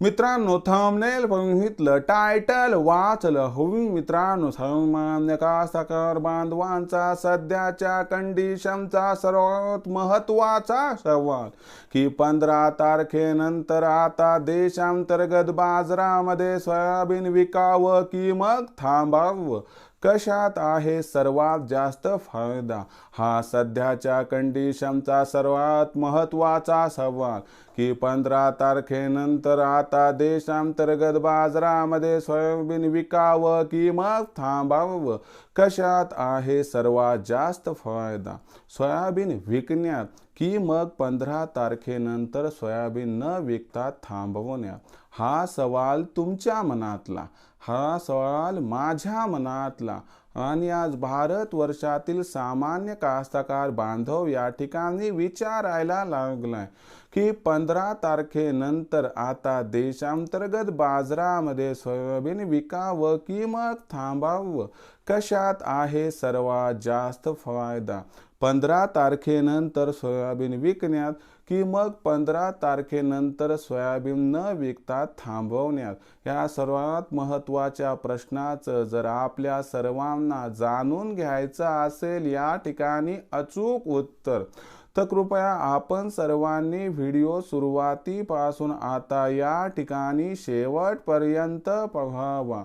मित्रांनो थंबनेल बघितलं टायटल वाचलं. होवी मित्रांनो सामान्य कास्तकार बांधवांचा सध्याच्या कंडिशनचा सर्वात महत्त्वाचा सवाल. की पंधरा तारखेनंतर आता देशांतर्गत बाजारामध्ये सोयाबीन विकावं की मग थांबावं? कशात आहे सर्वात जास्त फायदा? हा सध्याच्या कंडिशनचा सर्वात महत्त्वाचा सवाल. की पंधरा तारखेनंतर आता देशांतर्गत बाजारामध्ये सोयाबीन विकावं की मग थांबावं? कशात आहे सर्वात जास्त फायदा? सोयाबीन विकण्यात की मग पंधरा तारखेनंतर सोयाबीन न विकता थांबवण्यात? हा सवाल तुमच्या मनातला हा सवाल माझ्या मनातला. आणि आज भारत वर्षातील सामान्य कास्तकार बांधव या ठिकाणी विचारायला लागलाय की पंधरा तारखेनंतर आता देशांतर्गत बाजारामध्ये सोयाबीन विकावं की मग थांबावं? कशात आहे सर्वात जास्त फायदा? पंधरा तारखेनंतर सोयाबीन विकण्यात की मग पंधरा तारखेनंतर सोयाबीन न विकता थांबवण्यात? या सर्वात महत्त्वाच्या प्रश्नाचं जर आपल्या सर्वांना जाणून घ्यायचं असेल या ठिकाणी अचूक उत्तर. तर कृपया आपण सर्वांनी व्हिडिओ सुरुवातीपासून आता या ठिकाणी शेवटपर्यंत पहावा.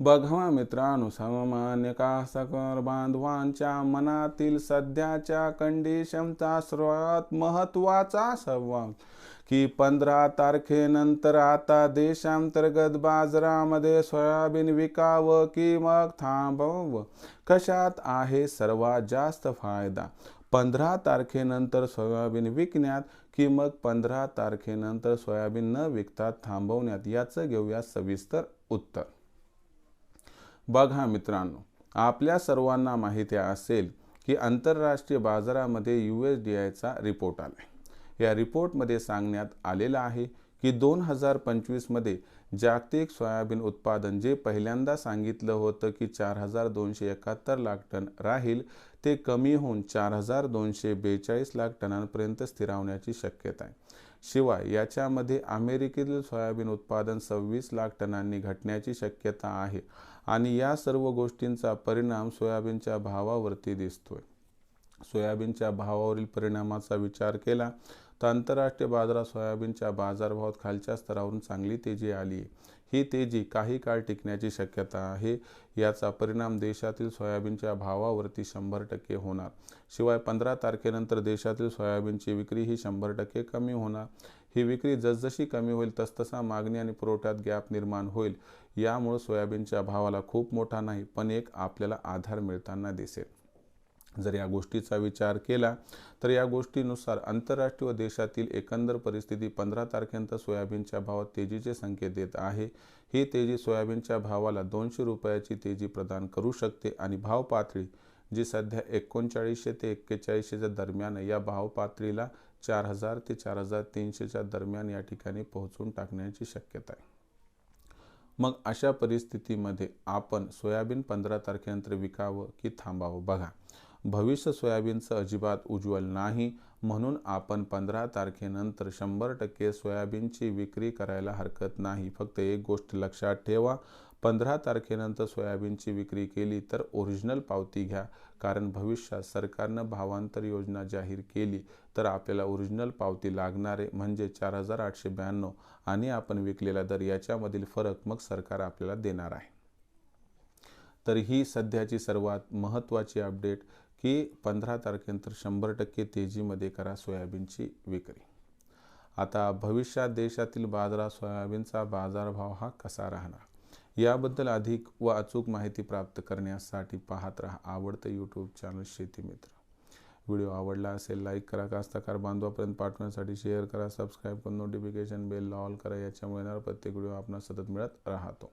बघा मित्रांनो सामान्य कास्तकार बांधवांच्या मनातील सध्याच्या कंडिशनचा सर्वात महत्त्वाचा संवाद की पंधरा तारखेनंतर आता देशांतर्गत बाजारामध्ये सोयाबीन विकावं की मग थांबवं कशात आहे सर्वात जास्त फायदा? पंधरा तारखेनंतर सोयाबीन विकण्यात की मग पंधरा तारखेनंतर सोयाबीन न विकता थांबवण्यात? याचं घेऊया सविस्तर उत्तर. बघा मित्रांनो आपल्या सर्वांना माहिती असेल की आंतरराष्ट्रीय बाजारामध्ये यू एस डी आयचा रिपोर्ट आला आहे या रिपोर्टमध्ये सांगण्यात आलेलं आहे की दोन हजार पंचवीसमध्ये जागतिक सोयाबीन उत्पादन जे पहिल्यांदा सांगितलं होतं की चार हजार दोनशे एकाहत्तर लाख टन राहील ते कमी होऊन चार हजार दोनशे बेचाळीस लाख टनांपर्यंत स्थिरावण्याची शक्यता आहे. शिवाय याच्यामध्ये अमेरिकेतील सोयाबीन उत्पादन सव्वीस लाख टनांनी घटण्याची शक्यता आहे आणि या सर्व गोष्टींचा परिणाम सोयाबीनच्या भावावरती दिसतोय. सोयाबीनच्या भावावरील परिणामाचा विचार केला तर आंतरराष्ट्रीय बाजारात सोयाबीनच्या बाजारभावात खालच्या स्तरावरून चांगली तेजी आली आहे. ही तेजी काही काळ टिकण्याची शक्यता आहे. याचा परिणाम देशातील सोयाबीनच्या भावावरती शंभर टक्के होणार. शिवाय पंधरा तारखेनंतर देशातील सोयाबीनची विक्री ही शंभर टक्के कमी होणार. ही विक्री जसजशी कमी होईल तसतसा मागणी आणि पुरवठ्यात गॅप निर्माण होईल. यामुळे सोयाबीनच्या भावाला खूप मोठा नाही पण एक आपल्याला आधार मिळताना दिसेल. जर या गोष्टीचा विचार केला तर या गोष्टीनुसार आंतरराष्ट्रीय व देशातील एकंदर परिस्थिती पंधरा तारखेनंतर सोयाबीनच्या भावात तेजीचे संकेत देत आहे. ही तेजी सोयाबीनच्या भावाला दोनशे रुपयाची तेजी प्रदान करू शकते आणि भाव पातळी जी सध्या एकोणचाळीसशे ते एक्केचाळीसशेच्या दरम्यान या भाव पातळीला चार हजार ते चार हजार तीनशेच्या दरम्यान या ठिकाणी पोहोचून टाकण्याची शक्यता आहे. मग अशा परिस्थितीमध्ये आपण सोयाबीन पंधरा तारखेनंतर विकावं की थांबावं? बघा भविष्य सोयाबीनचं अजिबात उज्ज्वल नाही म्हणून आपण पंधरा तारखेनंतर शंभर टक्के सोयाबीनची विक्री करायला हरकत नाही. फक्त एक गोष्ट लक्षात ठेवा पंधरा तारखेनंतर सोयाबीनची विक्री केली तर ओरिजिनल पावती घ्या. कारण भविष्यात सरकारनं भावांतर योजना जाहीर केली तर आपल्याला ओरिजिनल पावती लागणारे म्हणजे चार हजार आठशे ब्याण्णव आणि आपण विकलेला दर याच्यामधील फरक मग सरकार आपल्याला देणार आहे. तर ही सध्याची सर्वात महत्त्वाची अपडेट की पंधरा तारखेनंतर शंभर टक्के तेजीमध्ये करा सोयाबीनची विक्री. आता भविष्यात देशातील बाजारात सोयाबीनचा बाजारभाव हा कसा राहणार? याबद्दल अधिक व अचूक माहिती प्राप्त करण्यासाठी पाहत राहा आवडतं यूट्यूब चॅनल शेती मित्र. व्हिडिओ आवडला असेल लाईक करा. कास्तकार बांधवापर्यंत पाठवण्यासाठी शेअर करा. सबस्क्राईब करून नोटिफिकेशन बेल ऑल करा. याच्यामुळे येणार प्रत्येक व्हिडिओ आपणास सतत मिळत राहतो.